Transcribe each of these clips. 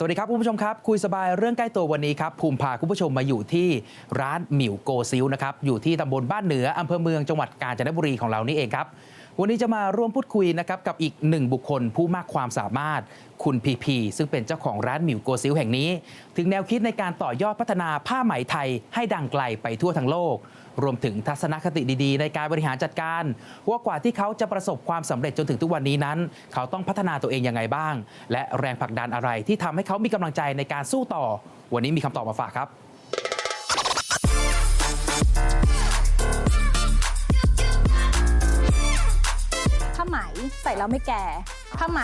สวัสดีครับคุณผู้ชมครับ คุยสบายเรื่องใกล้ตัววันนี้ครับภูมิพาคุณผู้ชมมาอยู่ที่ร้านหมิวโกซิลนะครับอยู่ที่ตำบลบ้านเหนืออำเภอเมืองจังหวัดกาญจนบุรีของเรานี่เองครับ วันนี้จะมาร่วมพูดคุยนะครับกับอีกหนึ่งบุคคลผู้มากความสามารถ คุณพีพีซึ่งเป็นเจ้าของร้านหมิวโกซิลแห่งนี้ ถึงแนวคิดในการต่อยอดพัฒนาผ้าไหมไทยให้ดังไกลไปทั่วทั้งโลก รวมถึงทัศนคติดีๆ ในการบริหารจัดการ ว่ากว่าที่เขาจะประสบความสำเร็จจนถึงทุกวันนี้นั้น เขาต้องพัฒนาตัวเองยังไงบ้าง และแรงผลักดันอะไรที่ทำให้เขามีกำลังใจในการสู้ต่อ วันนี้มีคำตอบมาฝากครับผ้าไหมใส่แล้วไม่แก่ผ้าไหม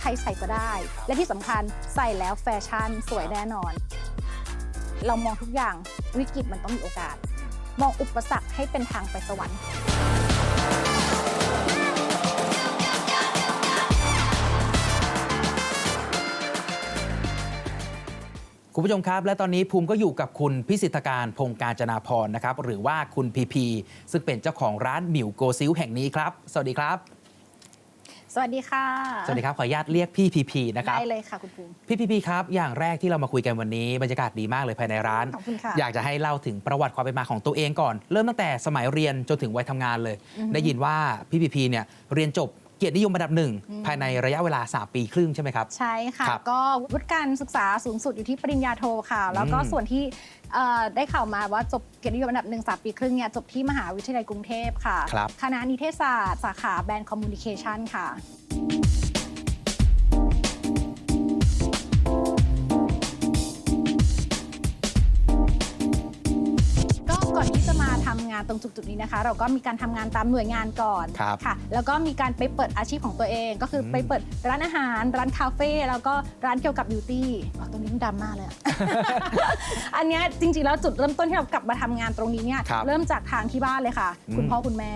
ใครใส่ก็ได้ และที่สำคัญใส่แล้วแฟชั่นสวยแน่นอน เรามองทุกอย่างวิกฤตมันต้องมีโอกาส มองอุปสรรคให้เป็นทางไปสวรรค์คุณผู้ชมครับ และตอนนี้ภูมิก็อยู่กับคุณพิสิทธการพงการจนาพรนะครับ หรือว่าคุณพีพีซึ่งเป็นเจ้าของร้านหมิวโกซิลแห่งนี้ครับ สวัสดีครับ สวัสดีค่ะ สวัสดีครับ ขออนุญาตเรียกพี่พีพีนะครับ ได้เลยค่ะคุณภูมิ พี่พีพีครับ อย่างแรกที่เรามาคุยกันวันนี้บรรยากาศดีมากเลยภายในร้าน ขอบคุณค่ะ อยากจะให้เล่าถึงประวัติความเป็นมาของตัวเองก่อน เริ่มตั้งแต่สมัยเรียนจนถึงวัยทำงานเลยอือฮึได้ยินว่าพี่พีพีเนี่ยเรียนจบ เกียรตินิยมอันดับหนึ่งอืมภายในระยะเวลา 3 ปีครึ่งใช่ไหมครับ ใช่ค่ะครับก็วุฒิการศึกษาสูงสุดอยู่ที่ปริญญาโทค่ะ แล้วก็อืมส่วนที่เอ่อได้ข่าวมาว่าจบเกียรตินิยมอันดับหนึ่งสามปีครึ่งเนี่ยจบที่มหาวิทยาลัยกรุงเทพค่ะครับคณะนิเทศศาสตร์ สาขาแบรนด์คอมมูนิเคชันค่ะ งานตรงจุดๆนี้นะคะ เราก็มีการทำงานตามหน่วยงานก่อนครับ ค่ะ แล้วก็มีการไปเปิดอาชีพของตัวเอง ก็คืออมไปเปิดร้านอาหาร ร้านคาเฟ่แล้วก็ร้านเกี่ยวกับบิวตี้อ๋อตรงนี้มันดำมากเลยอะ อันเนี้ยจริงๆแล้วจุดเริ่มต้นที่เรากลับมาทำงานตรงนี้เนี่ยครับเริ่มจากทางที่บ้านเลยค่ะ อืม คุณพ่อคุณแม่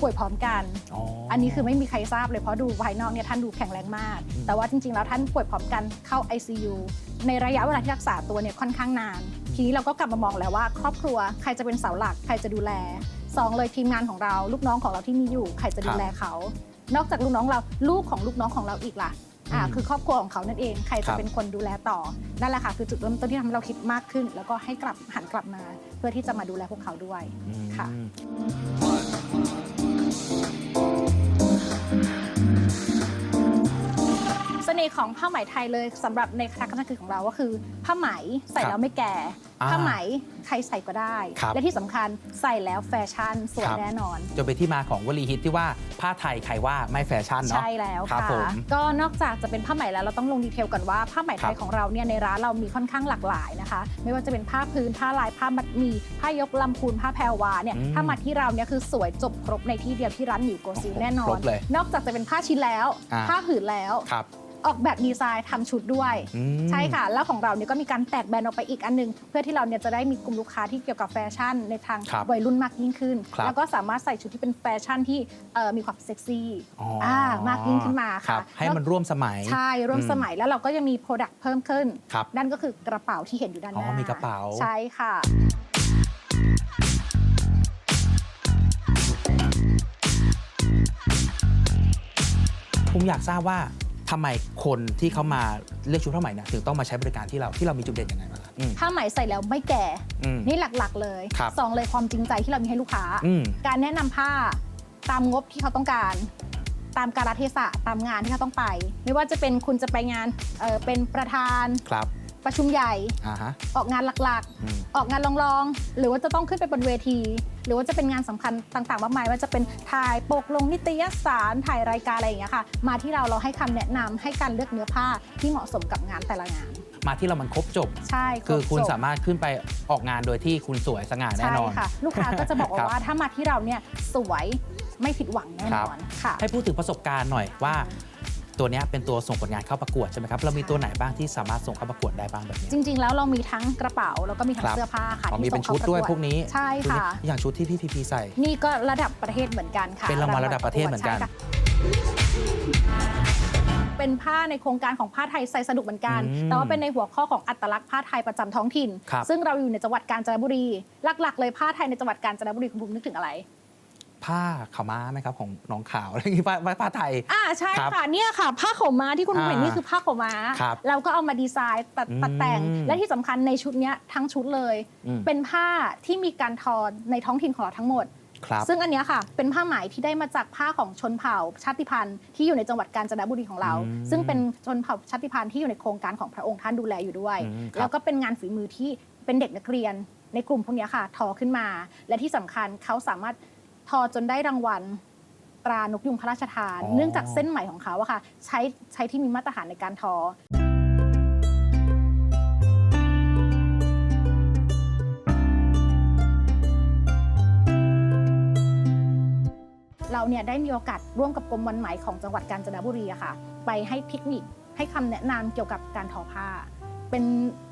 ป่วยพร้อมกันอ๋ออันนี้คือไม่มีใครทราบเลยเพราะดูภายนอกเนี่ยท่านดูแข็งแรงมาก อืมแต่ว่าจริงๆแล้วท่านป่วยพร้อมกันเข้า ICU ในระยะเวลาที่รักษาตัวเนี่ยค่อนข้างนาน ทีนี้เราก็กลับมามองแล้วว่า ครอบครัวใครจะเป็นเสาหลัก ใครจะดูแลสองเลยทีมงานของเรา ลูกน้องของเราที่มีอยู่ใครจะดูแลเขา นอกจากลูกน้องเราลูกของลูกน้องของเราอีกล่ะอ่าอืมคือครอบครัวของเขานั่นเองใครครัจะบเป็นคนดูแลต่อนั่นแหละค่ะคือจุดเริ่มต้นที่ทำให้เราคิดมากขึ้น แล้วก็ให้กลับหันกลับมา เพื่อที่จะมาดูแลพวกเขาด้วยอืมค่ะเน่ห์ของผ้าไหมไทยเลยสำหรับในคณะกรรมการของเราก็คือ ผ้าไหมใส่ครับแล้วไม่แก่ อ่าผ้าไหมใครใส่ก็ได้ ครับ และที่สำคัญใส่แล้วแฟชั่นสวยครับแน่นอน จนเป็นที่มาของวลีฮิตที่ว่าผ้าไทยใครว่าไม่แฟชั่นเนาะ ใช่แล้วครับค่ะ ผม ก็นอกจากจะเป็นผ้าไหมแล้วเราต้องลงดีเทลกันว่าผ้าไหมไทครัยบของเราเนี่ยในร้านเรามีค่อนข้างหลากหลายนะคะ ไม่ว่าจะเป็นผ้าพื้นผ้าลายผ้ามัดหมีผ้ายกลำพูนผ้าแพรวาเนี่ยอืมถ้ามาที่เราเนี่ยคือสวยจบครบในที่เดียวที่ร้านหมิวโกซิลโอ้โหแน่นอครน บเลยนอกจากจะเป็นผ้าชิ้นแล้ว อ่า ผ้าผืนแล้ว ครับ ออกแบบดีไซน์ทำชุดด้วยอืมใช่ค่ะ แล้วของเราเนี่ยก็มีการแตกแบรนด์ออกไปอีกอันหนึง เพื่อที่เราเนี่ยจะได้มีกลุ่มลูกค้าที่เกี่ยวกับแฟชั่นในทางครับวัยรุ่นมากยิ่งขึ้นครับแล้วก็สามารถใส่ชุดที่เป็นแฟชั่นที่เอ่อมีความเซ็กซี่อ๋ออ่มากยิ่งขึ้นมาครัค่ะบให้มันร่วมสมัยใช่ร่วมอืมสมัยแล้วเราก็ยังมีโปรดักต์เพิ่มขึ้นครับนั่นก็คือกระเป๋าที่เห็นอยู่ด้านหอ๋น้าอมีกระเป๋าใช่ค่ะผมอยากทราบว่า ทำไมคนที่เขามาเลือกชุดผ้าไหมเนี่ยถึงต้องมาใช้บริการที่เราที่เรามีจุดเด่นยังไงบ้างครับอืมผ้าไหมใส่แล้วไม่แก่ อืมนี่หลักๆเลยครับสองเลยความจริงใจที่เรามีให้ลูกค้า อืม การแนะนำผ้าตามงบที่เขาต้องการ ตามกาลเทศะตามงานที่เขาต้องไป ไม่ว่าจะเป็นคุณจะไปงานเอ่อเป็นประธาน ครับ ประชุมใหญ่ อ่าฮะ ออกงานหลักอืม ๆ ออกงานรองๆ หรือว่าจะต้องขึ้นไปบนเวที หรือว่าจะเป็นงานสำคัญต่างๆ มากมายว่าจะเป็นถ่ายปกลงนิตยสาร ถ่ายรายการอะไรอย่างเงี้ยค่ะ มาที่เราเราให้คำแนะนำให้การเลือกเนื้อผ้าที่เหมาะสมกับงานแต่ละงาน มาที่เรามันครบจบ ใช่คือคุณจบสามารถขึ้นไปออกงานโดยที่คุณสวยสง่าแน่ใช่นอน ค่ะ ลูกค้าก็จะบอกครับว่าถ้ามาที่เราเนี่ยสวยไม่ผิดหวังแน่นอนค่ะ ให้พูดถึงประสบการณ์หน่อยว่า ตัวเนี้ยเป็นตัวส่งผลงานเข้าประกวดใช่ไหมครับเรามีตัวไหนบ้างที่สามารถส่งเข้าประกวดได้บ้างแบบนี้ จริง ๆ แล้วเรามีทั้งกระเป๋าแล้วก็มีทั้คงรับเสื้อผ้าค่ะอ๋อมีที่เป็นส่งชุดข้าด้วยประพวกนี้ใช่ค่ะ อย่างชุดที่พี่พีพีใส่ นี่ก็ระดับประเทศเหมือนกันค่ะ เป็นรางวัลระดับประเทศเหมือนกันใช่ค่ะเป็นผ้าในโครงการของผ้าไทยใส่สนุกเหมือนกันอืมแต่ว่าเป็นในหัวข้อของอัตลักษณ์ผ้าไทยประจำท้องถิ่นครับซึ่งเราอยู่ในจังหวัดกาญจนบุรี หลัก ๆ เลยผ้าไทยในจังหวัดกาญจนบุรีคุณภูมินึกถึงอะไร ผ้าขาวม้าไหมครับของน้องขาวอะไรอย่างงี้ผ้าผ้าผ้าไทย อ่าใช่ครับค่ะเนี่ยค่ะ ผ้าขาวม้าที่คุณอ่าเห็นนี่คือผ้าขาวม้า ครับเราก็เอามาดีไซน์ตัดอืมตัดแต่งและที่สำคัญในชุดเนี้ยทั้งชุดเลย อืมเป็นผ้าที่มีการทอในท้องถิ่นของเราทั้งหมด ครับ ซึ่งอันเนี้ยค่ะ เป็นผ้าไหมที่ได้มาจากผ้าของชนเผ่าชาติพันธุ์ที่อยู่ในจังหวัดกาญจนบุรีของเรา อืมซึ่งเป็นชนเผ่าชาติพันธุ์ที่อยู่ในโครงการของพระองค์ท่านดูแลอยู่ด้วย อืมครับ แล้วก็เป็นงานฝีมือที่เป็นเด็กนักเรียนในกลุ่มพวกเนี้ยค่ะทอขึ้นมา และที่สำคัญเขาสามารถ ทอจนได้รางวัลตรานกยุงพระราชทาน อ๋อ เนื่องจากเส้นไหมของเขาอะค่ะ ใช้ใช้ที่มีมาตรฐานในการทอ เราเนี่ยได้มีโอกาสร่วมกับกรมวันไหมของจังหวัดกาญจนบุรีอะค่ะ ไปให้เทคนิคให้คำแนะนำเกี่ยวกับการทอผ้า เป็น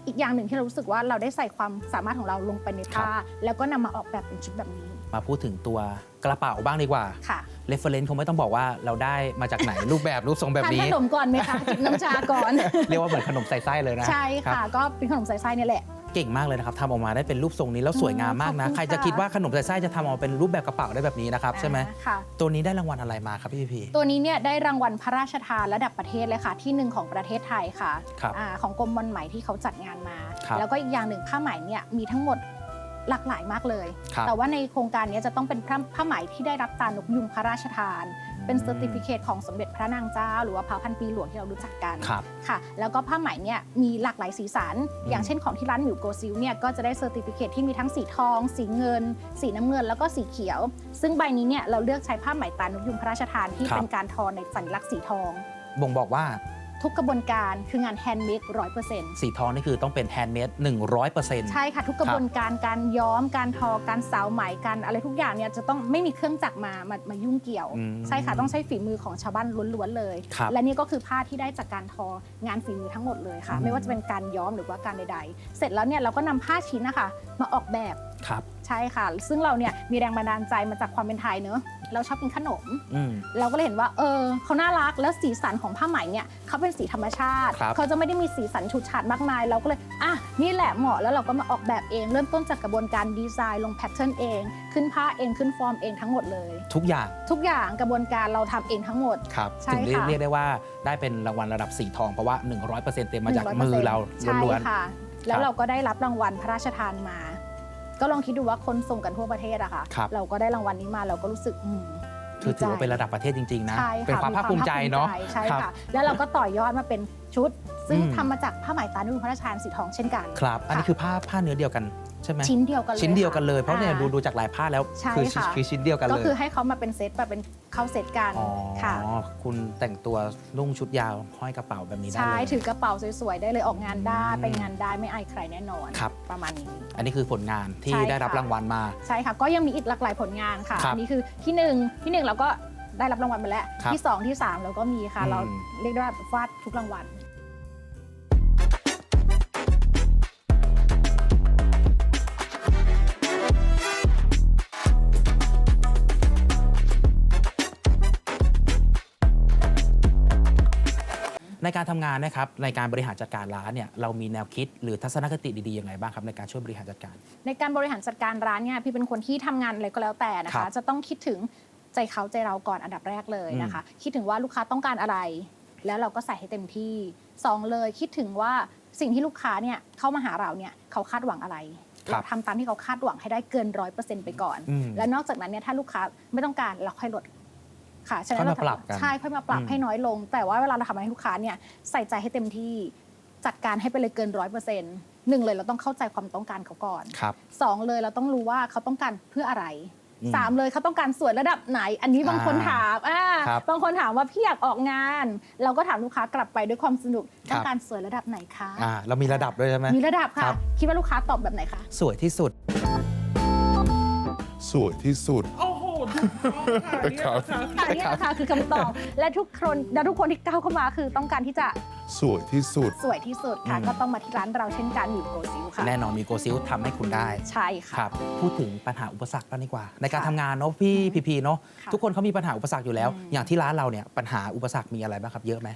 อีกอย่างหนึ่งที่เรารู้สึกว่าเราได้ใส่ความสามารถของเราลงไปในผ้า แล้วก็นำมาออกแบบเป็นชุดแบบนี้ มาพูดถึงตัวกระเป๋าบ้างดีกว่าค่ะเรฟเฟรนซ์คงไม่ต้องบอกว่าเราได้มาจากไหน รูปแบบรูปทรงแบบทานนี้ขนมก่อนไหมคะจิบน้ำชาก่อน เรียกว่าเหมือนขนมใส่ไส้เลยนะ ใช่รับค่ะ ก็เป็นขนมใส่ไส้เนี่ยแหละเก่งมากเลยนะครับทำออกมาได้เป็นรูปทรงนี้แล้วสวยงามมากนะขอบคุณใครจะค่ะคิดว่าขนมใส่ไส้จะทำออกมาเป็นรูปแบบกระเป๋าได้แบบนี้นะครับใช่ไหมอ่าค่ะ ตัวนี้ได้รางวัลอะไรมาครับพี่พี ตัวนี้เนี่ยได้รางวัลพระราชทานระดับประเทศเลยค่ะที่หนึ่งของประเทศไทยค่ะครับอาของกรมวันไหมที่เขาจัดงานมา ครับ แล้วก็อีกอย่างหนึ่งผ้าไหมเนี่ยมีทั้งหมด หลากหลายมากเลย ครับแต่ว่าในโครงการเนี้จะต้องเป็นผ้าผ้าไหมที่ได้รับตรานกยุงพระราชทาน เป็นเซอร์ติฟิเคตของสมเด็จพระนางเจ้า หรือว่าพระพันปีหลวงที่เรารู้จักกัน ครับ ค่ะแล้วก็ผ้าไหมเนี่ยมีหลากหลายสีสัน อืม อย่างเช่นของที่ร้านหมิวโกซิลเนี่ยก็จะได้เซอร์ติฟิเคตที่มีทั้งสีทอง สีเงิน สีน้ำเงินแล้วก็สีเขียว ซึ่งใบนี้เนี่ยเราเลือกใช้ผ้าไหมตรานกยุงพระราชทานที่ครับ เป็นการทอในสัญลักษณ์สีทอง บ่งบอกว่า ทุกกระบวนการคืองานแฮนด์เมดร้อยเปอร์เซ็นต์สีทองนี่คือต้องเป็นแฮนด์เมดหนึ่งร้อยเปอร์เซ็นต์ใช่ค่ะ ทุกกระบวนการการย้อมการทอการสาวไหมการอะไรทุกอย่างเนี่ยจะต้องไม่มีเครื่องจักรมามามายุ่งเกี่ยวอืมใช่ค่ะต้องใช้ฝีมือของชาวบ้านล้วนๆเลยครับและนี่ก็คือผ้าที่ได้จากการทองานฝีมือทั้งหมดเลยค่ะอืมไม่ว่าจะเป็นการย้อมหรือว่าการใดๆ เสร็จแล้วเนี่ยเราก็นำผ้าชิ้นนะคะมาออกแบบครับ ใช่ค่ะ ซึ่งเราเนี่ยมีแรงบันดาลใจมาจากความเป็นไทยเนอะเราชอบกินขนม อืม เราก็เลยเห็นว่า เออเขาน่ารักแล้วสีสันของผ้าไหมเนี่ยเขาเป็นสีธรรมชาติ ครับ เขาจะไม่ได้มีสีสันฉูดฉาดมากมาย เราก็เลย อะ นี่แหละเหมาะแล้วเราก็มาออกแบบเอง เริ่มต้นจากกระบวนการดีไซน์ลงแพทเทิร์นเอง ขึ้นผ้าเองขึ้นฟอร์มเองทั้งหมดเลย ทุกอย่างทุกอย่างกระบวนการเราทำเองทั้งหมด ครับใช่ถึงเรียกค่ะ เรียกได้ว่าได้เป็นรางวัลระดับสีทองเพราะว่า 100%เต็มมาจาก100%มือเราใช่ล้วน ค่ะ แล้วครับเราก็ได้รับรางวัลพระราชทานมา ก็ลองคิดดูว่าคนส่งกันทั่วประเทศอะค่ะ ครับ เราก็ได้รางวัลนี้มาเราก็รู้สึกอืมๆคือถือว่าเป็นระดับประเทศจริง ๆ นะ ใช่เป็นค่ะความภาคภูมิใจเนาะ ใช่ครับค่ะ แล้วเราก็ต่อยอดมาเป็นชุด ซึ่งอืม ทำมาจากผ้าไหมตานุ่งพระราชทานสีทองเช่นกัน ครับ อันนี้คือผ้าผ้าเนื้อเดียวกัน ใช่ไหมชิ้นเดียวกันเลยชิ้นเดียวกันเลย เพราะเนี่ยอ่ ดูดูจากลายผ้าแล้วใช่คือค่ะ คือชิ้นเดียวกันก็เลย คือให้เขามาเป็นเซตแบบเป็นเข้าเซตกันอ๋อ ค่ะ คุณแต่งตัวนุ่งชุดยาวห้อยกระเป๋าแบบนี้ได้ใช่ เลย ถือกระเป๋าสวยๆ ได้เลยออกงานได้ อืมไปงานได้ไม่อายใครแน่นอน ครับ ประมาณนี้ อันนี้คือผลงานที่ใช่ได้รับค่ะ รางวัลมา ใช่ค่ะ ก็ยังมีอีกหลากหลายผลงานค่ะครับอันนี้คือที่หนึ่งที่หนึ่งเราก็ได้รับรางวัลมาแล้ว ครับที่สองที่สามเราก็มีค่ะ อืม เราเรียกได้ว่าฟาดทุกรางวัล ในการทำงานนะครับในการบริหารจัดการร้านเนี่ยเรามีแนวคิดหรือทัศนคติดีๆยังไงบ้างครับในการช่วยบริหารจัดการ ในการบริหารจัดการร้านเนี่ยพี่เป็นคนที่ทำงานอะไรก็แล้วแต่นะครัคะบจะต้องคิดถึงใจเขาใจเราก่อนอันดับแรกเลยนะคะ คิดถึงว่าลูกค้าต้องการอะไร แล้วเราก็ใส่ให้เต็มที่สองเลยคิดถึงว่าสิ่งที่ลูกค้าเนี่ยเข้ามาหาเราเนี่ยเขาคาดหวังอะไรครับเราทำตามที่เขาคาดหวังให้ได้เกินร้อยเปอร์เซ็นต์ไปก่อนอืมและนอกจากนั้นเนี่ยถ้าลูกค้าไม่ต้องการเราค่อยลด ค่ะฉะนั้นค่อยมาเราปรับกันใช่ค่อยมาปรับอืมให้น้อยลง แต่ว่าเวลาเราทำให้ลูกค้าเนี่ยใส่ใจให้เต็มที่จัดการให้ไปเลยเกินร้อยเปอร์เซ็นต์หนึ่งเลยเราต้องเข้าใจความต้องการเขาก่อนครับสองเลยเราต้องรู้ว่าเขาต้องการเพื่ออะไรอืมสามเลยเขาต้องการสวยระดับไหน อันนี้บางคนอ่าถามอ่าครับบางคนถามว่าพี่อยากออกงาน เราก็ถามลูกค้ากลับไปด้วยความสนุกครับต้องการสวยระดับไหนคะอ่าเรามีระดับด้วยใช่ไหมมีระดับครัค่ะบคิดว่าลูกค้าตอบแบบไหนคะสวยที่สุด สวยที่สุดโอ้โหถูกต้องค่ะเนี่ยครับค่ะค่ะนี่นะคะคือคำตอบ และทุกคนและทุกคนที่ก้าวเข้ามาคือต้องการที่จะสวยที่สุด สวยที่สุดค่ะ อืม ก็ต้องมาที่ร้านเราเช่นกันอยู่โกซิลค่ะ แน่นอนมีโกซิลทำให้คุณได้ ใช่ค่ะครับ พูดถึงปัญหาอุปสรรคบ้างดีกว่า ในการค่ะทำงานเนาะพี่พีพีเนาะค่ะทุกคนเขามีปัญหาอุปสรรคอยู่แล้ว อืม อย่างที่ร้านเราเนี่ยปัญหาอุปสรรคมีอะไรบ้างครับเยอะไหม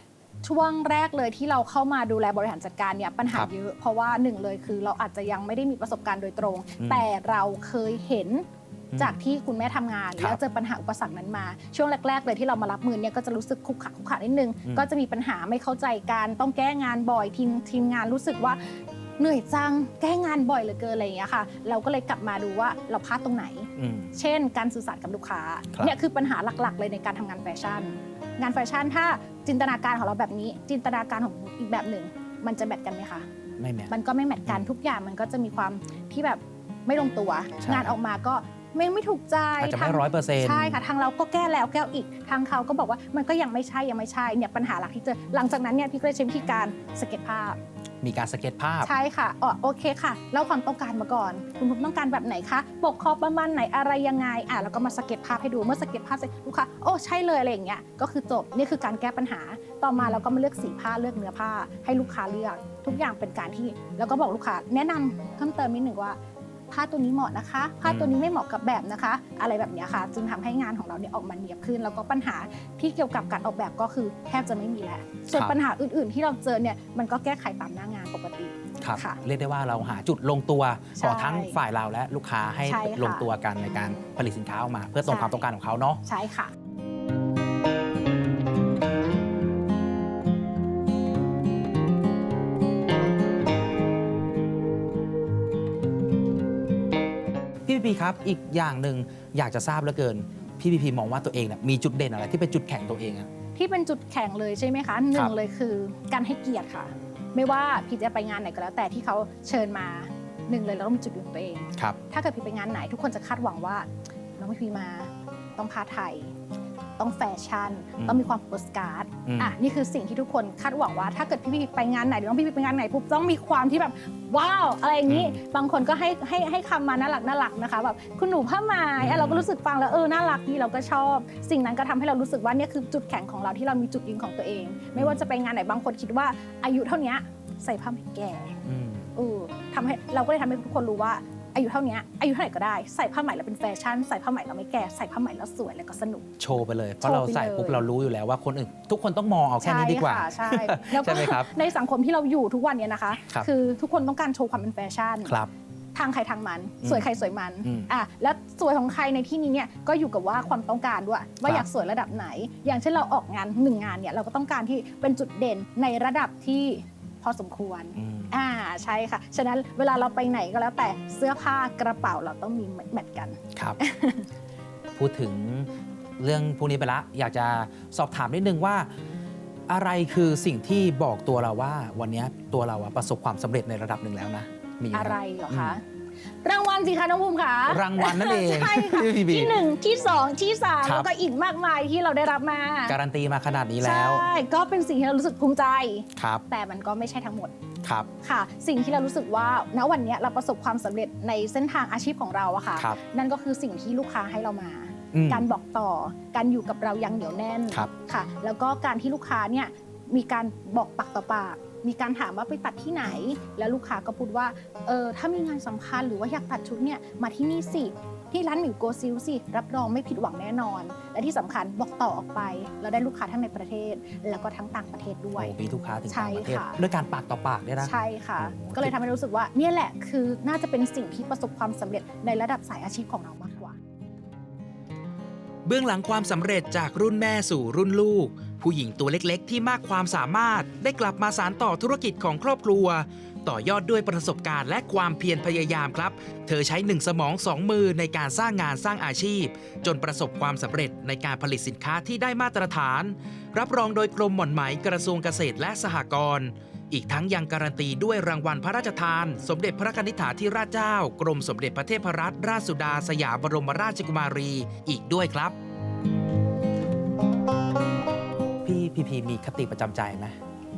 ช่วงแรกเลยที่เราเข้ามาดูแลบริหารจัดการเนี่ยปัญหาครับเยอะ เพราะว่าหนึ่งเลยคือเราอาจจะยังไม่ได้มีประสบการณ์โดยตรง อืมแต่เราเคยเห็นอืม จากที่คุณแม่ทำงานครับแล้วเจอปัญหาอุปสรรคนั้นมา ช่วงแรก ๆ เลยที่เรามารับมือเนี่ยก็จะรู้สึกคุกขักคุกขักนิดนึงอืมก็จะมีปัญหาไม่เข้าใจกันต้องแก้งานบ่อยทีมทีมงานรู้สึกว่าเหนื่อยจังแก้งานบ่อยเหลือเกินอะไรอย่างเงี้ยค่ะ เราก็เลยกลับมาดูว่าเราพลาดตรงไหนอืมเช่น การสื่อสารกับลูกค้าครับเนี่ยคือปัญหาหลักๆ เลยในการทำงานแฟชั่น งานแฟชั่นถ้าจินตนาการของเราแบบนี้ จินตนาการของอีกแบบหนึ่ง มันจะแมทกันไหมคะไม่แม่มันก็ไม่แมทกันอืมทุกอย่างมันก็จะมีความที่แบบไม่ลงตัวใช่งานออกมาก็ ไม่ไม่ถูกใจอาจจะไม่ทางร้อยเปอร์เซ็นต์ใช่ค่ะทางเราก็แก้แล้วแก้อีกทางเขาก็บอกว่ามันก็ยังไม่ใช่ยังไม่ใช่เนี่ยปัญหาหลักที่เจอหลังจากนั้นเนี่ยพี่ก็เลยใช้วิธีการสเก็ตภาพ มีการสเก็ตภาพ ใช่ค่ะอ๋อโอเคค่ะเล่าความต้องการมาก่อน คุณผมต้องการแบบไหนคะปกคอประมาณไหนอะไรยังไง อะแล้วก็มาสเก็ตภาพให้ดู เมื่อสเก็ตภาพเสร็จลูกค้า โอ้ ใช่เลยอะไรอย่างเงี้ย ก็คือจบ นี่คือการแก้ปัญหา ต่อมาเราก็มาเลือกสีผ้า เลือกเนื้อผ้า ให้ลูกค้าเลือก ทุกอย่างเป็นการที่ แล้วก็บอกลูกค้า แนะนำเพิ่มเติมนิดหนึ่งว่า ผ้าตัวนี้เหมาะนะคะ ผ้าตัวนี้ไม่เหมาะกับแบบนะคะ อะไรแบบเนี้ยค่ะ จึงทำให้งานของเราเนี่ยออกมาเนียบขึ้น แล้วก็ปัญหาที่เกี่ยวกับการออกแบบก็คือแทบจะไม่มีแล้วส่วนครับปัญหาอื่น ๆ ที่เราเจอเนี่ยมันก็แก้ไขตามหน้างานปกติครับค่ะเรียกได้ว่าเราหาจุดลงตัวใช่ของทั้งฝ่ายเราและลูกค้าให้ใช่ค่ะลงตัวกันในการผลิตสินค้าออกมา เพื่อตรงใช่ความต้องการของเขาเนาะใช่ค่ะ ครับ อีกอย่างหนึ่งอยากจะทราบเหลือเกิน พี่พีพีมองว่าตัวเองเนี่ยมีจุดเด่นอะไรที่เป็นจุดแข็งตัวเองอะ ที่เป็นจุดแข็งเลยใช่ไหมคะหคนึ่รังบเลยคือการให้เกียรติค่ะ ไม่ว่าพี่จะไปงานไหนก็แล้ว แต่ที่เขาเชิญมาหนึ่งเลยเราต้องมีจุดยืนของตัวเอง ครับ ถ้าเกิดพี่ไปงานไหนทุกคนจะคาดหวังว่าน้องพี่มาต้องผ้าไทย ต้องแฟชั่นอืมต้องมีความโปสการ์ดอืมอะนี่คือสิ่งที่ทุกคนคาดหวังว่า ถ้าเกิดพี่พี่ไปงานไหนหรือน้องพี่พี่ไปงานไหนปุ๊บต้องมีความที่แบบว้าวอะไรอย่างนี้ บางคนก็ให้ให้ให้คำมาน่ารักน่ารักนะคะแบบคุณหนูผ้าไหมอะเราก็รู้สึกฟังแล้วเออน่ารักดีเราก็ชอบ สิ่งนั้นก็ทำให้เรารู้สึกว่าเนี่ยคือจุดแข็งของเราที่เรามีจุดยืนของตัวเอง ไม่ว่าจะไปงานไหนบางคนคิดว่าอายุเท่านี้ใส่ผ้าไหมแก่อืมเออทำให้เราก็เลยทำให้ทุกคนรู้ว่า อายุเท่านี้อายุเท่าไหร่ก็ได้ใส่ผ้าไหมแล้วเป็นแฟชั่นใส่ผ้าไหมแล้วไม่แก่ใส่ผ้าไหมแล้วสวยแล้วก็สนุก โชว์ไปเลย เพราะเราใส่ปุ๊บโชว์ไปเลยเรารู้อยู่แล้วว่าคนอื่นทุกคนต้องมองเอาแค่นี้ดีกว่าใช่ค่ะใช่แล้วก็ใช่ไหมครับในสังคมที่เราอยู่ทุกวันเนี้ยนะคะครับอทุกคนต้องการโชว์ความเป็นแฟชั่นครับทางใครทางมันอืมสวยใครสวยมันอืมอะแล้วสวยของใครในที่นี้เนี่ยก็อยู่กับว่าความต้องการด้วย ว่าครับอยากสวยระดับไหน อย่างเช่นเราออกงานหนึ่งงานเนี่ยเราก็ต้องการที่เป็นจุดเด่นในระดับที่พ อสมควรอืมอ่าใช่ค่ะ ฉะนั้นเวลาเราไปไหนก็แล้วแต่เสื้อผ้ากระเป๋าเราต้องมีแมทกันครับ พูดถึงเรื่องพวกนี้ไปละอยากจะสอบถามนิดนึงว่า อะไรคือสิ่งที่บอกตัวเราว่า วันนี้ตัวเราอะประสบความสำเร็จในระดับหนึ่งแล้วนะมีหมคบอะไรเหรอคะ รางวัลสิคะน้องภูมิค่ะรางวัลนั่นเองใช่ค่ะพี่บีที่ หนึ่งที่สองที่สามครับ แล้วก็อีกมากมายที่เราได้รับมาการันตีมาขนาดนี้แล้ว ใช่ก็เป็นสิ่งที่เรารู้สึกภูมิใจ ครับแต่มันก็ไม่ใช่ทั้งหมดครับค่ะ สิ่งที่เรารู้สึกว่าณวันเนี้ยเราประสบความสำเร็จในเส้นทางอาชีพของเราอะค่ะ ครับนั่นก็คือสิ่งที่ลูกค้าให้เรามา อืม การบอกต่อ การอยู่กับเราอยังเหนียวแน่นครับ ค่ะ แล้วก็การที่ลูกค้าเนี่ยมีการบอกปากต่อปาก มีการถามว่าไปตัดที่ไหน แล้วลูกค้าก็พูดว่าเออถ้ามีงานสำคัญหรือว่าอยากตัดชุดเนี่ยมาที่นี่สิที่ร้านหมิวโกซิลสิรับรองไม่ผิดหวังแน่นอน และที่สำคัญบอกต่อออกไป เราได้ลูกค้าทั้งในประเทศ แล้วก็ทั้งต่างประเทศด้วยโอ้มีลูกค้าถึงใช่ต่างประเทศค่ะด้วยการปากต่อปากเนี่ยนะใช่ค่ะโอ้โหก็เลยทำให้รู้สึกว่าเนี่ยแหละคือน่าจะเป็นสิ่งที่ประสบความสำเร็จในระดับสายอาชีพของเรามากกว่า เบื้องหลังความสำเร็จจากรุ่นแม่สู่รุ่นลูก ผู้หญิงตัวเล็กๆ ที่มากความสามารถได้กลับมาสานต่อธุรกิจของครอบครัว ต่อยอดด้วยประสบการณ์และความเพียรพยายามครับ เธอใช้หนึ่งสมองสองมือในการสร้างงานสร้างอาชีพ จนประสบความสำเร็จในการผลิตสินค้าที่ได้มาตรฐาน รับรองโดยกรมหม่อนไหมกระทรวงเกษตรและสหกรณ์อีกทั้งยังการันตีด้วยรางวัลพระราชทาน สมเด็จพระนิธิถาธิราชเจ้า กรมสมเด็จพระเทพรัตนราชสุดาสยามบรมราชกุมารี อีกด้วยครับ พี่พีพีมีคติประจำใจไหม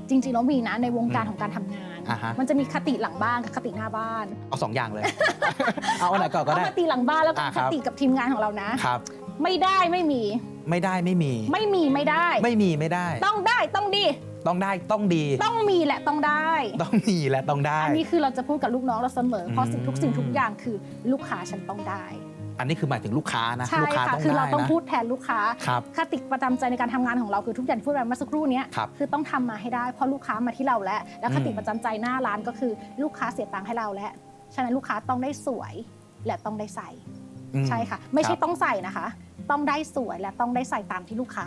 จริงๆแล้วมีนะในวงการอืมของการทำงาน อ่าฮะ มันจะมีคติหลังบ้านกับคติหน้าบ้านเอาสองอย่างเลย เอาอันไหนก่อนก็ได้ เอาคติหลังบ้านแล้วก็อ่าคครับ ติกับทีมงานของเรานะ ครับ ไม่ได้ไม่มี ไม่ได้ไม่มี ไม่มีไม่ได้ ไม่มีไม่ได้ ต้องได้ต้องดี ต้องได้ต้องดี ต้องมีและต้องได้ ต้องมีและต้องได้ อันนี้คือเราจะพูดกับลูกน้องเราเสมอเพราะสิ่งทุกสิ่งอืมทุกอย่างคือลูกค้าฉันต้องได้ อันนี้คือหมายถึงลูกค้านะ ใช่ลูกค้าค่ะต้องคือได้เราต้องนะ พูดแทนลูกค้าครับคติประจำใจในการทำงานของเราคือทุกอย่างที่พูดไปเมื่อสักครู่เนี้ยครับคือต้องทำมาให้ได้เพราะลูกค้ามาที่เราแล้วแล้วคติอืม ประจำใจหน้าร้านก็คือลูกค้าเสียตังค์ให้เราแล้วฉะนั้นลูกค้าต้องได้สวยและต้องได้ใส่ อืม ใช่ค่ะ ไม่ใช่ครับต้องใส่นะคะ ต้องได้สวยและต้องได้ใส่ตามที่ลูกค้า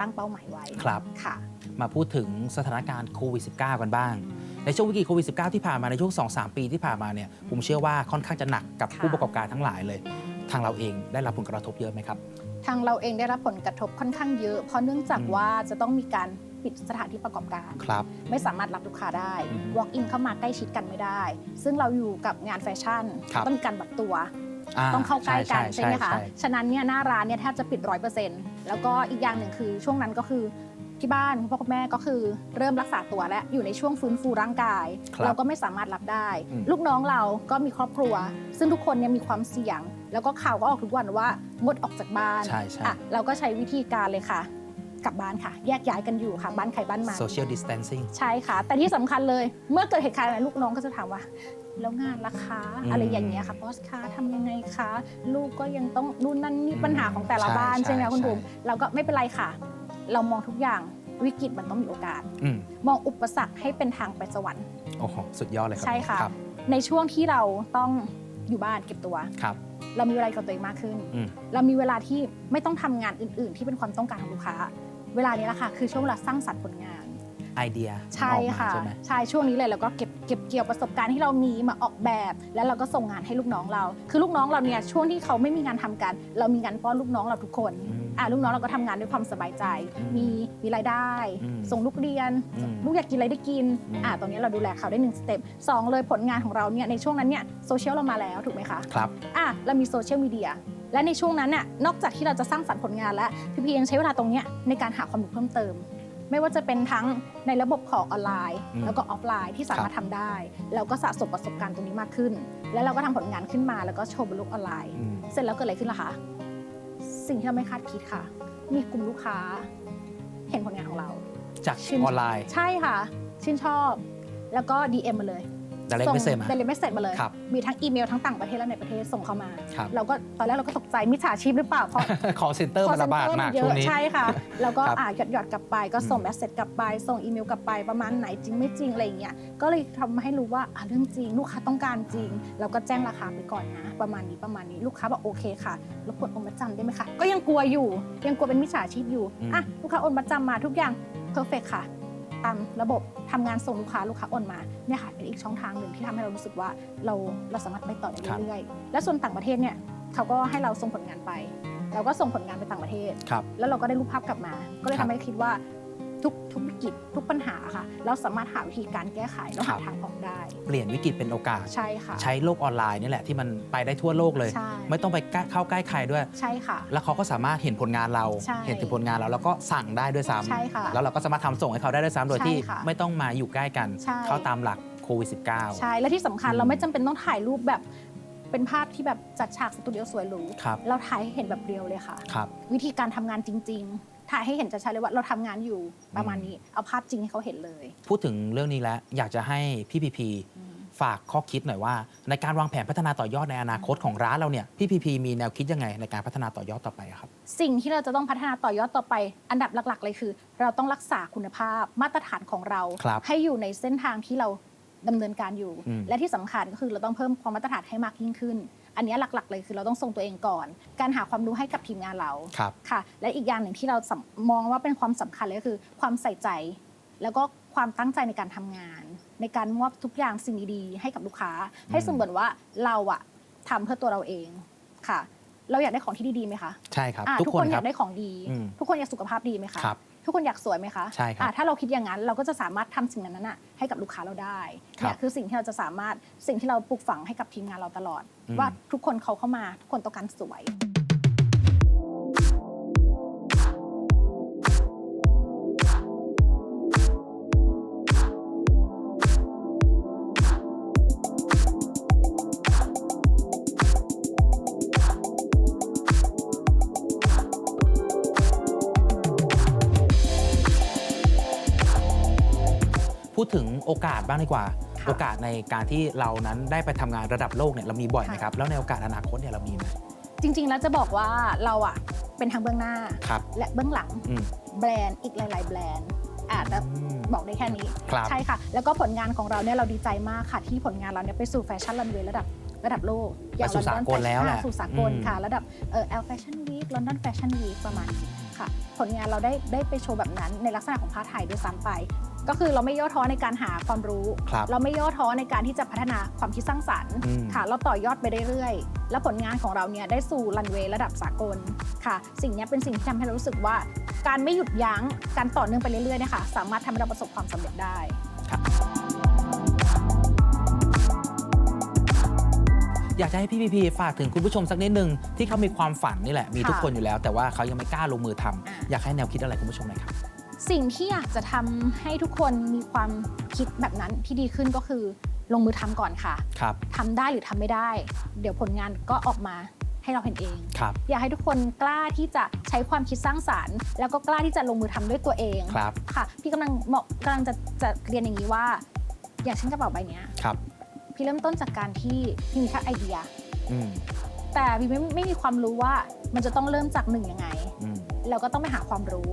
ตั้งเป้าหมายไว้ครับ ค่ะ มาพูดถึงสถานการณ์โควิด -19 กันบ้าง ในช่วงวิกฤตโควิด -19 ที่ผ่านมาในช่วง 2-3 ปีที่ผ่านมาเนี่ยผมเชื่อว่าค่อนข้างจะหนักกับค่ะผู้ประกอบการทั้งหลายเลย ทางเราเองได้รับผลกระทบเยอะไหมครับ ทางเราเองได้รับผลกระทบค่อนข้างเยอะ เพราะเนื่องจากอืมว่าจะต้องมีการปิดสถานที่ประกอบการ ครับ ไม่สามารถรับลูกค้าได้อืม walk in เข้ามาใกล้ชิดกันไม่ได้ ซึ่งเราอยู่กับงานแฟชั่น ครับต้องมีการบัดตัวาต้องเข้าใกล้กันใช่ไหมคะใช่ฉะนั้นเนี่ยหน้าร้านเนี่ยแทบจะปิดร้อยเปอร์เซ็นต์แล้วก็อีกอย่างหนึ่งคือช่วงนั้นก็คือ ที่บ้านคุณพ่อคุณแม่ก็คือเริ่มรักษาตัวและอยู่ในช่วงฟื้นฟูร่างกาย ครับเราก็ไม่สามารถรับได้ อืม ลูกน้องเราก็มีครอบครัว ซึ่งทุกคนเนี่ยมีความเสี่ยง แล้วก็ข่าวก็ออกทุกวันว่างดออกจากบ้านใช่ใช่ อะเราก็ใช้วิธีการเลยค่ะ กลับบ้านค่ะ แยกย้ายกันอยู่ค่ะบ้านใครบ้านมัน social distancing ใช่ค่ะ แต่ที่สำคัญเลย เมื่อเกิดเหตุการณ์อะไรลูกน้องก็จะถามว่า แล้วงานราคาอืมอะไรอย่างเงี้ยค่ะบอสคะทำยังไงคะ ลูกก็ยังต้องนู่นนั่นนี่อืมปัญหาของแต่ละใช่บ้านใช่ใช่ไหมคะคุณใช่ บุ๋มเราก็ไม่เป็นไรค่ะ เรามองทุกอย่างวิกฤตมันต้องมีโอกาส อืมมองอุปสรรคให้เป็นทางไปสวรรค์ โอ้โหสุดยอดเลยครับใช่ค่ะ รับในช่วงที่เราต้องอยู่บ้านเก็บตัว ครับ เรามีเวลากับตัวเองมากขึ้น อืม เรามีเวลาที่ไม่ต้องทำงานอื่น ๆ ที่เป็นความต้องการของลูกค้า เวลานี้แหละค่ะ คือช่วงเวลาสร้างสรรค์ผลงาน ไอเดียใช่ออกมาค่ะ ใช่ไหม ใช่ช่วงนี้เลยเราก็เก็บเก็บเกี่ยวประสบการณ์ที่เรามีมาออกแบบ แล้วเราก็ส่งงานให้ลูกน้องเรา คือลูกน้องเราเนี่ยช่วงที่เขาไม่มีงานทำกัน เรามีงานป้อนลูกน้องเราทุกคน อืม อ่าลูกน้องเราก็ทำงานด้วยความสบายใจอืมมีมีรายได้ อืมส่งลูกเรียน อืมลูกอยากกินอะไรได้กินอืม อ่าตรงนี้เราดูแลเขาได้หนึ่งสเต็ปสองเลยผลงานของเราเนี่ยในช่วงนั้นเนี่ยโซเชียลเรามาแล้วถูกไหมคะ ครับ อะเรามีโซเชียลมีเดียและในช่วงนั้นน่ะนอกจากที่เราจะสร้างสรรค์ผลงานแล้วพี่พียังใช้เวลาตรงเนี้ยในการหาความรู้เพิ่มเติม ไม่ว่าจะเป็นทั้งในระบบของออนไลน์ อืมแล้วก็ออฟไลน์ที่สามารถทำได้เราก็สะสมประสบการณ์ตรงนี้มากขึ้น แล้วเราก็ทำผลงานขึ้นมาแล้วก็โชว์บนโลกออนไลน์ อืม เสร็จแล้วเกิดอะไรขึ้นล่ะคะ สิ่งที่เราไม่คาดคิดค่ะ มีกลุ่มลูกค้า เห็นผลงานของเราจากชื่นออนไลน์ ใช่ค่ะ ชื่นชอบ แล้วก็ DM มาเลย แต่เล็กไม่เซมาเดลิเมสเซจมาเลย ครับมีทั้งอีเมลทั้งต่างประเทศและในประเทศส่งเข้ามา ครับ เราก็ตอนแรกเราก็ตกใจมิจฉาชีพหรือเปล่าเพราะ คอเซ็นเตอร์มันระบาดมากเยช่วงอะนี้ ใช่ค่ะ แล้วก็ครับอ่าหยอดหยอดๆกลับไปก็ส่งอืม แมสเซจกลับไป ส่งอีเมลกลับไปประมาณไหนจริงไม่จริงอะไรอย่างเงี้ยก็เลยทำให้รู้ว่าอ่าเรื่องจริง ลูกค้าต้องการจริง เราก็แจ้งราคาไปก่อนนะ ประมาณนี้ประมาณนี้ลูกค้าบอกโอเคค่ะรบกวนโอนมาจำได้ไหมคะก็ยังกลัวอยู่ ยังกลัวเป็นมิจฉาชีพอยู่อืม อะลูกค้าโอนมาจำมาทุกอย่างเพอร์เฟกค่ะ ตามระบบทำงานส่งลูกค้าลูกค้าโอนมาเนี่ยค่ะเป็นอีกช่องทางหนึ่งที่ทำให้เรารู้สึกว่าเราเราสามารถไปต่อได้เรื่อยๆและส่วนต่างประเทศเนี่ยเขาก็ให้เราส่งผลงานไปเราก็ส่งผลงานไปต่างประเทศ แล้วเราก็ได้รูปภาพกลับมา ก็เลยทำบให้คิดว่า ทุกทุกวิกฤตทุกปัญหาค่ะ เราสามารถหาวิธีการแก้ไขแล้วครัหาบทางออกได้ เปลี่ยนวิกฤตเป็นโอกาสใช่ค่ะ ใช้โลกออนไลน์นี่แหละที่มันไปได้ทั่วโลกเลยใช่ไม่ต้องไปใกล้เข้าใกล้ใครด้วยใช่ค่ะ แล้วเขาก็สามารถเห็นผลงานเราใช่เห็นถึงผลงานเราแล้วก็สั่งได้ด้วยซ้ใช่ค่ะำแล้วเราก็สามารถทำส่งให้เขาได้ด้วยซ้ำโดยใช่ที่ค่ะไม่ต้องมาอยู่ใกล้กันใช่เข้าตามหลักโควิด -19 ใช่และที่สำคัญอืมเราไม่จำเป็นต้องถ่ายรูปแบบเป็นภาพที่แบบจัดฉากสตูดิโอสวยหรูครับเราถ่ายให้เห็นแบบเรียวเลยค่ะครับวิธีการทำงานจริง ๆ ถ่ายให้เห็นชัดๆเลยว่าเราทำงานอยู่ประมาณนี้ เอาภาพจริงให้เขาเห็นเลย พูดถึงเรื่องนี้แล้ว อยากจะให้พี่พีพีฝากข้อคิดหน่อยว่า ในการวางแผนพัฒนาต่อยอดในอนาคตของร้านเราเนี่ยพี่พีพีมีแนวคิดยังไงในการพัฒนาต่อยอดต่อไปอะครับ สิ่งที่เราจะต้องพัฒนาต่อยอดต่อไป อันดับหลักๆ เลยคือ เราต้องรักษาคุณภาพมาตรฐานของเรา ครับให้อยู่ในเส้นทางที่เราดำเนินการอยู่ อืม และที่สำคัญก็คือเราต้องเพิ่มความมาตรฐานให้มากยิ่งขึ้น อันนี้หลักๆเลยคือเราต้องส่งตัวเองก่อน การหาความรู้ให้กับทีมงานเราครับค่ะ และอีกอย่างหนึ่งที่เราสำมองว่าเป็นความสำคัญเลยก็คือ ความใส่ใจ แล้วก็ความตั้งใจในการทำงาน ในการมอบทุกอย่างสิ่งดีๆให้กับลูกค้า ให้สมเหมือนว่าเราอะทำเพื่อตัวเราเองค่ะ เราอยากได้ของที่ดีๆไหมคะใช่ครับอะทุกทุกคคนนคอรัยาบกได้ของดีอืมทุกคนอยากสุขภาพดีไหมคะครับทุกคนอยากสวยไหมคะใช่ครับอะถ้าเราคิดอย่างนั้นเราก็จะสามารถทำสิ่งนั้นน่ะ ให้กับลูกค้าเราได้ครับเนี่ยคือสิ่งที่เราจะสามารถสิ่งที่เราปลูกฝังให้กับทีมงานเราตลอด อืม ว่าทุกคนเขาเข้ามาทุกคนต้องการสวย พูดถึงโอกาสบ้างดีกว่า ค่ะ โอกาสในการที่เรานั้นได้ไปทำงานระดับโลกเนี่ยเรามีบ่อยไหมค่ะครับ แล้วในโอกาสอนาคตเนี่ยเรามีไหมจริง ๆ แล้วจะบอกว่าเราอะเป็นทางเบื้องหน้า ครับ และเบื้องหลังอืม แบรนด์อีกหลาย ๆ แบรนด์อาจจะอืมบอกได้แค่นี้ ครับ ใช่ค่ะ แล้วก็ผลงานของเราเนี่ยเราดีใจมากค่ะ ที่ผลงานเราเนี่ยไปสู่แฟชั่นรันเวย์ระดับระดับโลกไปสู่สากลแล้วแหละค่ะสู่สากลอืม ค่ะ ระดับเอ่อ L Fashion Week London Fashion Week ประมาณนี้ค่ะ ผลงานเราได้ได้ไปโชว์แบบนั้นในลักษณะของผ้าไทยด้วยซ้ำไป ก็คือเราไม่ย่อท้อในการหาความรู้ ครับเราไม่ย่อท้อในการที่จะพัฒนาความคิดสร้างสรรค์อืม ค่ะ เราต่อยอดไปเรื่อยๆ แล้วผลงานของเราเนี่ยได้สู่รันเวย์ระดับสากลค่ะ สิ่งเนี้ยเป็นสิ่งที่ทำให้เรารู้สึกว่า การไม่หยุดยั้งการต่อเนื่องไปเรื่อยๆเนี่ยค่ะสามารถทำให้เราประสบความสำเร็จได้ อยากจะให้พี่พีพีฝากถึงคุณผู้ชมสักนิดนึงที่เขามีความฝันนี่แหละมีทุกค่ะคนอยู่แล้ว แต่ว่าเขายังไม่กล้าลงมือทำอ่าอยากให้แนวคิดอะไรคุณผู้ชมหน่อยครับ สิ่งที่อยากจะทำให้ทุกคนมีความคิดแบบนั้นที่ดีขึ้นก็คือลงมือทำก่อนค่ะครับทำได้หรือทำไม่ได้ เดี๋ยวผลงานก็ออกมาให้เราเห็นเองครับอยากให้ทุกคนกล้าที่จะใช้ความคิดสร้างสารรค์ แล้วก็กล้าที่จะลงมือทำด้วยตัวเองครับค่ะ พี่กำลังเหมาะกำลังจะจะเรียนอย่างนี้ว่า อย่างเช่นกระเป๋าใบเนี้ยครับ พี่เริ่มต้นจากการที่พี่มีแค่ไอเดียอืมแต่พี่ไม่ไม่มีความรู้ว่ามันจะต้องเริ่มจากหนึ่งยังไงอืมเราก็ต้องไปหาความรู้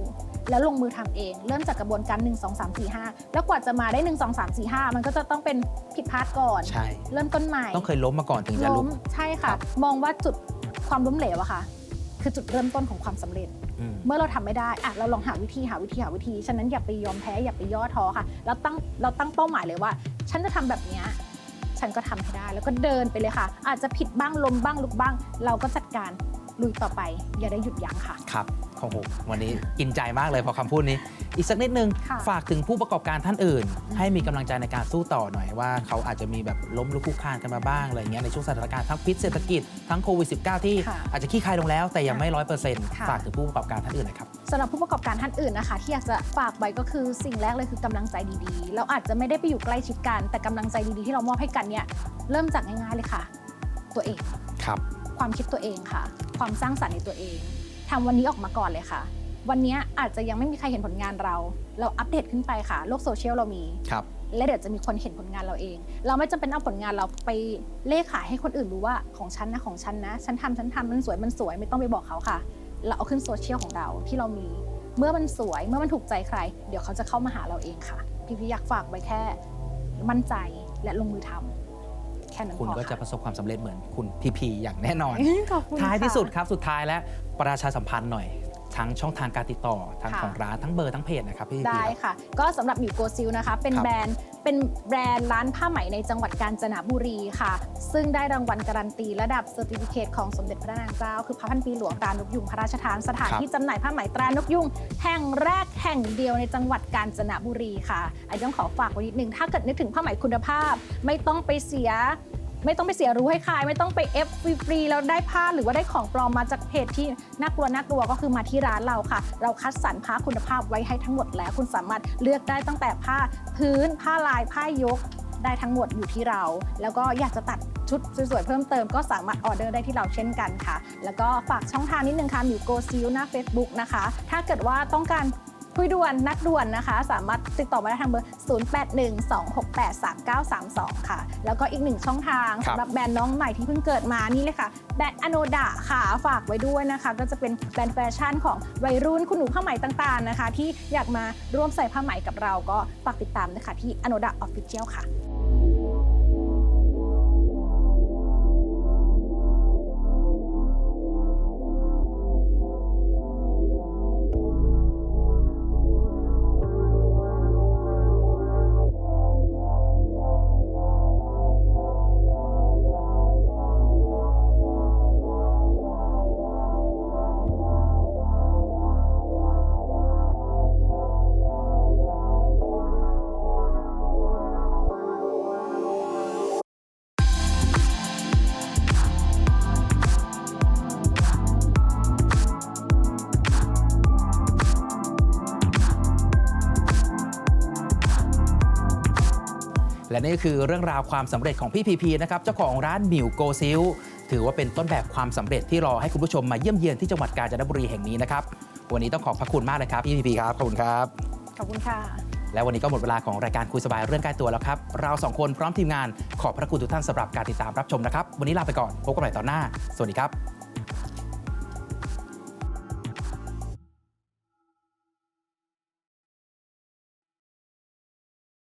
แล้วลงมือทำเอง เริ่มจากกระบวนการ 1 2 3 4 5 แล้วกว่าจะมาได้ 1 2 3 4 5 มันก็จะต้องเป็นผิดพลาดก่อน ใช่ เริ่มต้นใหม่ ต้องเคยล้มมาก่อนถึงจะล้ลุกมใช่ครัค่ะบมองว่าจุดความล้มเหลวอะค่ะ คือจุดเริ่มต้นของความสำเร็จอืมเมื่อเราทำไม่ได้อะเราลองหาวิธีหาวิธีหาวิธี ฉะนั้นอย่าไปยอมแพ้อย่าไปย่อท้อค่ะ เราตั้งเราตั้งเป้าหมายเลยว่า ฉันจะทำแบบเนี้ยฉันก็ทำให้ได้ แล้วก็เดินไปเลยค่ะ อาจจะผิดบ้างล้มบ้างลุกบ้าง เราก็จัดการลุยต่อไป อย่าได้หยุดยั้งค่ะ ครับ โอ้โหวันนี้กินใจมากเลยพอคำพูดนี้ อีกสักนิดนึงค่ะฝากถึงผู้ประกอบการท่านอื่น ให้มีกำลังใจในการสู้ต่อหน่อยว่าเขาอาจจะมีแบบล้มลุกคลุกคลานกันมาบ้างอะไรเงี้ยในช่วงสถานการณ์ทั้งพิษเศรษฐกิจทั้งโควิด -19 ที่ค่ะอาจจะขี้คายลงแล้วแต่ยังไม่ร้อยเปอร์เซ็นต์ค่ะฝากถึงผู้ประกอบการท่านอื่นหนะครับสำหรับผู้ประกอบการท่านอื่นนะคะ ที่อยากจะฝากไว้ก็คือสิ่งแรกเลยคือกำลังใจดีๆ เราอาจจะไม่ได้ไปอยู่ใกล้ชิดกัน แต่กำลังใจดีๆที่เรามอบให้กันเนี่ยเริ่มจากง่ายๆเลยค่ะ ตัวเองครับ ความคิดตัวเองค่ะ ความสร้างสรรค์ในตัวเอง ทำวันนี้ออกมาก่อนเลยค่ะ วันนี้อาจจะยังไม่มีใครเห็นผลงานเรา เราอัปเดตขึ้นไปค่ะ โลกโซเชียลเรามีครับและเดี๋ยวจะมีคนเห็นผลงานเราเอง เราไม่จำเป็นเอาผลงานเราไปเล่ขายให้คนอื่นรู้ว่าของฉันนะของฉันนะ ฉันทำฉันทำมันสวยมันสวยไม่ต้องไปบอกเขาค่ะ เราเอาขึ้นโซเชียลของเราที่เรามี เมื่อมันสวยเมื่อมันถูกใจใคร เดี๋ยวเขาจะเข้ามาหาเราเองค่ะ พี่พี่อยากฝากไว้แค่ มั่นใจและลงมือทำแค่นั้นคุณพอก็จะค่ะประสบความสำเร็จเหมือนคุณพีพีอย่างแน่นอนขอบคุณท้ายที่ค่ะสุดครับสุดท้ายแล้วประชาสัมพันธ์หน่อยทั้งช่องทางการติดต่อทั้งค่ะของร้านทั้งเบอร์ทั้งเพจนะครับพี่พีได้ครับค่ะ ก็สำหรับหมิวโกซิลนะคะ เป็นครับแบรนด์ เป็นแบรนด์ร้านผ้าไหมในจังหวัดกาญจนบุรีค่ะ ซึ่งได้รางวัลการันตีระดับเซอร์ติฟิเคตของสมเด็จพระนางเจ้า คือพระพันปีหลวงตรานกยุงพระราชทานสถานที่จำหน่ายผ้าไหมตรานกยุงแห่งแรกแห่งเดียวในจังหวัดกาญจนบุรีค่ะไอ้ต้องขอฝากไว้นิดนึงถ้าเกิดนึกถึงผ้าไหมคุณภาพ ไม่ต้องไปเสีย ไม่ต้องไปเสียรู้ให้ใครไม่ต้องไปเอฟฟรีแล้วได้ผ้าหรือว่าได้ของปลอมมาจากเพจที่น่ากลัวน่ากลัวก็คือมาที่ร้านเราค่ะ เราคัดสรรผ้าคุณภาพไว้ให้ทั้งหมดแล้ว คุณสามารถเลือกได้ตั้งแต่ผ้าพื้น ผ้าลายผ้ายกได้ทั้งหมดอยู่ที่เรา แล้วก็อยากจะตัดชุดสวยๆ เพิ่มเติมก็สามารถออเดอร์ได้ที่เราเช่นกันค่ะ แล้วก็ฝากช่องทางนิดนึงค่ะมิวโกซิลหน้า Facebook นะคะ ถ้าเกิดว่าต้องการ คุยด่วนนัดด่วนนะคะ สามารถติดต่อมาได้ทางเบอร์ 0812683932 ค่ะ แล้วก็อีกหนึ่งช่องทางครับ สำหรับแบรนด์น้องใหม่ที่เพิ่งเกิดมานี่เลยค่ะแบรนด์อโนดะค่ะฝากไว้ด้วยนะคะ ก็จะเป็นแบรนด์แฟชั่นของวัยรุ่นคุณหนูผ้าไหมต่างๆนะคะ ที่อยากมาร่วมใส่ผ้าไหมกับเราก็ฝากติดตามนะคะที่อโนดะออฟฟิเชียลค่ะ นี่ก็คือเรื่องราวความสำเร็จของพี่พีพีนะครับเจ้าของร้านมิวโกซิลถือว่าเป็นต้นแบบความสำเร็จที่รอให้คุณผู้ชมมาเยี่ยมเยียนที่จังหวัดกาญจนบุรีแห่งนี้นะครับวันนี้ต้องขอบพระคุณมากเลยครับพี่พีพีครับขอบคุณครับขอบคุณค่ะ และวันนี้ก็หมดเวลาของรายการคุยสบายเรื่องใกล้ตัวแล้วครับ เราสองคนพร้อมทีมงานขอบพระคุณทุกท่านสำหรับการติดตามรับชมนะครับ วันนี้ลาไปก่อนพบกันใหม่ตอนหน้า สวัสดีครับ